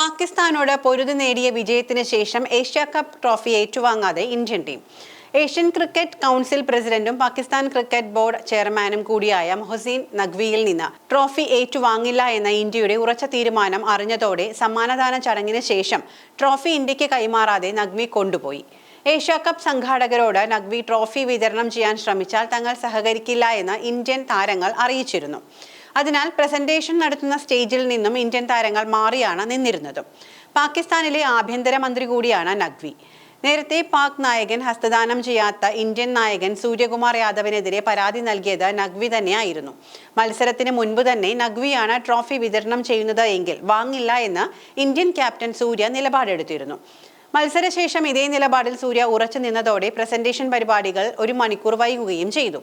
പാകിസ്ഥാനോട് പൊരുതി നേടിയ വിജയത്തിന് ശേഷം Asia cup trophy ഏറ്റുവാങ്ങാതെ Indian team. Asian cricket council പ്രസിഡന്റും പാകിസ്ഥാൻ ക്രിക്കറ്റ് ബോർഡ് ചെയർമാനും കൂടിയായ മൊഹസീൻ നഖ്വിയിൽ നിന്ന് ട്രോഫി ഏറ്റുവാങ്ങില്ല എന്ന ഇന്ത്യയുടെ ഉറച്ച തീരുമാനം അറിഞ്ഞതോടെ സമ്മാനദാന ചടങ്ങിന് ശേഷം ട്രോഫി ഇന്ത്യയ്ക്ക് കൈമാറാതെ നഖ്വി കൊണ്ടുപോയി. ഏഷ്യ കപ്പ് സംഘാടകരോട് നഖ്വി ട്രോഫി വിതരണം ചെയ്യാൻ ശ്രമിച്ചാൽ തങ്ങൾ സഹകരിക്കില്ല എന്ന് ഇന്ത്യൻ താരങ്ങൾ അറിയിച്ചിരുന്നു. അതിനാൽ പ്രസന്റേഷൻ നടത്തുന്ന സ്റ്റേജിൽ നിന്നും ഇന്ത്യൻ താരങ്ങൾ മാറിയാണ് നിന്നിരുന്നതും. പാകിസ്ഥാനിലെ ആഭ്യന്തര മന്ത്രി കൂടിയാണ് നഖ്വി. നേരത്തെ പാക് നായകൻ ഹസ്തദാനം ചെയ്യാത്ത ഇന്ത്യൻ നായകൻ സൂര്യകുമാർ യാദവിനെതിരെ പരാതി നൽകിയത് നഖ്വി തന്നെയായിരുന്നു. മത്സരത്തിന് മുൻപ് തന്നെ നഖ്വിയാണ് ട്രോഫി വിതരണം ചെയ്യുന്നത് എങ്കിൽ വാങ്ങില്ല എന്ന് ഇന്ത്യൻ ക്യാപ്റ്റൻ സൂര്യ നിലപാടെടുത്തിരുന്നു. മത്സരശേഷം ഇതേ നിലപാടിൽ സൂര്യ ഉറച്ചു നിന്നതോടെ പ്രസന്റേഷൻ പരിപാടികൾ ഒരു മണിക്കൂർ വൈകുകയും ചെയ്തു.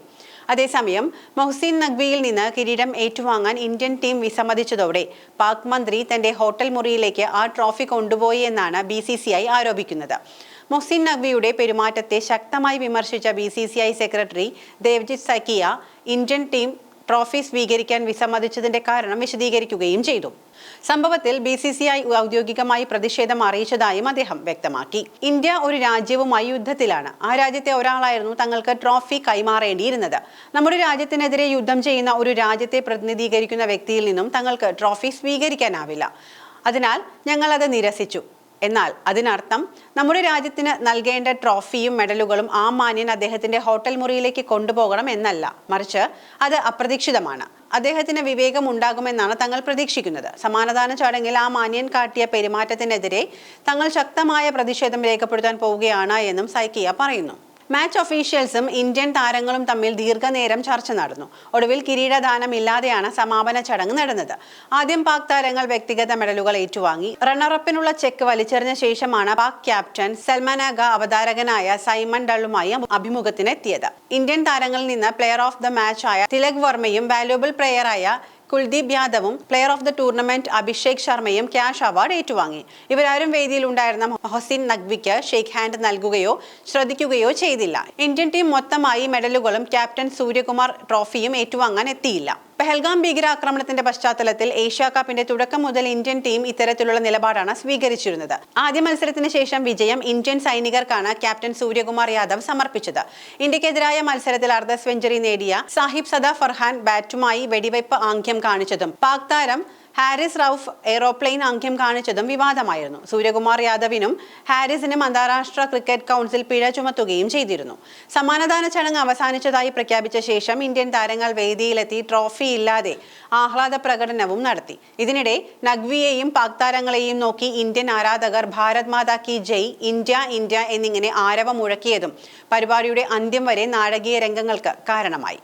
അതേസമയം മൊഹ്സീൻ നഖ്വിയിൽ നിന്ന് കിരീടം ഏറ്റുവാങ്ങാൻ ഇന്ത്യൻ ടീം വിസമ്മതിച്ചതോടെ പാക് മന്ത്രി തന്റെ ഹോട്ടൽ മുറിയിലേക്ക് ആ ട്രോഫി കൊണ്ടുപോയി എന്നാണ് ബി സി സി ഐ ആരോപിക്കുന്നത്. മൊഹ്സിൻ നഖ്വിയുടെ പെരുമാറ്റത്തെ ശക്തമായി വിമർശിച്ച B C C I secretary Devajit Saikia Indian team trophy സ്വീകരിക്കാൻ വിസമ്മതിച്ചതിന്റെ കാരണം വിശദീകരിക്കുകയും ചെയ്തു. സംഭവത്തിൽ ബി സി സി ഐ ഔദ്യോഗികമായി പ്രതിഷേധം അറിയിച്ചതായും അദ്ദേഹം വ്യക്തമാക്കി. ഇന്ത്യ ഒരു രാജ്യവുമായി യുദ്ധത്തിലാണ്. ആ രാജ്യത്തെ ഒരാളായിരുന്നു തങ്ങൾക്ക് ട്രോഫി കൈമാറേണ്ടിയിരുന്നത്. നമ്മുടെ രാജ്യത്തിനെതിരെ യുദ്ധം ചെയ്യുന്ന ഒരു രാജ്യത്തെ പ്രതിനിധീകരിക്കുന്ന വ്യക്തിയിൽ നിന്നും തങ്ങൾക്ക് ട്രോഫി സ്വീകരിക്കാനാവില്ല. അതിനാൽ ഞങ്ങൾ അത് നിരസിച്ചു. എന്നാൽ അതിനർത്ഥം നമ്മുടെ രാജ്യത്തിന് നൽകേണ്ട ട്രോഫിയും മെഡലുകളും ആ മാന്യൻ അദ്ദേഹത്തിന്റെ ഹോട്ടൽ മുറിയിലേക്ക് കൊണ്ടുപോകണം എന്നല്ല. മറിച്ച് അത് അപ്രതീക്ഷിതമാണ്. അദ്ദേഹത്തിന് വിവേകം ഉണ്ടാകുമെന്നാണ് തങ്ങൾ പ്രതീക്ഷിക്കുന്നത്. സമാനദാന ചടങ്ങിൽ ആ മാന്യൻ കാട്ടിയ പെരുമാറ്റത്തിനെതിരെ തങ്ങൾ ശക്തമായ പ്രതിഷേധം രേഖപ്പെടുത്താൻ പോവുകയാണ് എന്നും സൈക്കിയ പറയുന്നു. മാച്ച് ഒഫീഷ്യൽസും ഇന്ത്യൻ താരങ്ങളും തമ്മിൽ ദീർഘനേരം ചർച്ച നടന്നു. ഒടുവിൽ കിരീടദാനം ഇല്ലാതെയാണ് സമാപന ചടങ്ങ് നടന്നത്. ആദ്യം പാക് താരങ്ങൾ വ്യക്തിഗത മെഡലുകൾ ഏറ്റുവാങ്ങി. റണ്ണറപ്പിനുള്ള ചെക്ക് വലിച്ചെറിഞ്ഞ ശേഷമാണ് പാക് ക്യാപ്റ്റൻ സൽമാനാഗ അവതാരകനായ സൈമൺ ഡള്ളുമായി അഭിമുഖത്തിനെത്തിയത്. ഇന്ത്യൻ താരങ്ങളിൽ നിന്ന് പ്ലെയർ ഓഫ് ദ മാച്ച് ആയ തിലക് വർമ്മയും വാല്യുബിൾ പ്ലെയറായ കുൽദീപ് യാദവും player of the tournament Abhishek ശർമ്മയും ക്യാഷ് അവാർഡ് ഏറ്റുവാങ്ങി. ഇവരാരും വേദിയിൽ ഉണ്ടായിരുന്ന ഹൊസീൻ നഖ്വിക്ക് ഷേക്ക് ഹാൻഡ് നൽകുകയോ ശ്രദ്ധിക്കുകയോ ചെയ്തില്ല. ഇന്ത്യൻ ടീം മൊത്തമായി മെഡലുകളും ക്യാപ്റ്റൻ സൂര്യകുമാർ ട്രോഫിയും ഏറ്റുവാങ്ങാൻ എത്തിയില്ല. പെഹൽഗാം ഭീകരാക്രമണത്തിന്റെ പശ്ചാത്തലത്തിൽ ഏഷ്യ കപ്പിന്റെ തുടക്കം മുതൽ ഇന്ത്യൻ ടീം ഇത്തരത്തിലുള്ള നിലപാടാണ് സ്വീകരിച്ചിരുന്നത്. ആദ്യ മത്സരത്തിന് ശേഷം വിജയം ഇന്ത്യൻ സൈനികർക്കാണ് ക്യാപ്റ്റൻ സൂര്യകുമാർ യാദവ് സമർപ്പിച്ചത്. ഇന്ത്യക്കെതിരായ മത്സരത്തിൽ അർദ്ധ സെഞ്ചുറി നേടിയ സാഹിബ് സദാ ഫർഹാൻ ബാറ്റുമായി വെടിവയ്പ് ആംഗ്യം കാണിച്ചതും പാക് താരം ഹാരിസ് റൌഫ് എയ്റോപ്ലെയിൻ അംഗ്യം കാണിച്ചതും വിവാദമായിരുന്നു. സൂര്യകുമാർ യാദവിനും ഹാരിസിനും അന്താരാഷ്ട്ര ക്രിക്കറ്റ് കൗൺസിൽ പിഴ ചുമത്തുകയും ചെയ്തിരുന്നു. സമ്മാനദാന ചടങ്ങ് അവസാനിച്ചതായി പ്രഖ്യാപിച്ച ശേഷം ഇന്ത്യൻ താരങ്ങൾ വേദിയിലെത്തി ട്രോഫി ഇല്ലാതെ ആഹ്ലാദ പ്രകടനവും നടത്തി. ഇതിനിടെ നഗ്വിയെയും പാക് താരങ്ങളെയും നോക്കി ഇന്ത്യൻ ആരാധകർ ഭാരത് മാതാ കി ജയ് ഇന്ത്യ ഇന്ത്യ എന്നിങ്ങനെ ആരവം മുഴക്കിയതും പരിപാടിയുടെ അന്ത്യം വരെ നാടകീയ രംഗങ്ങൾക്ക് കാരണമായി.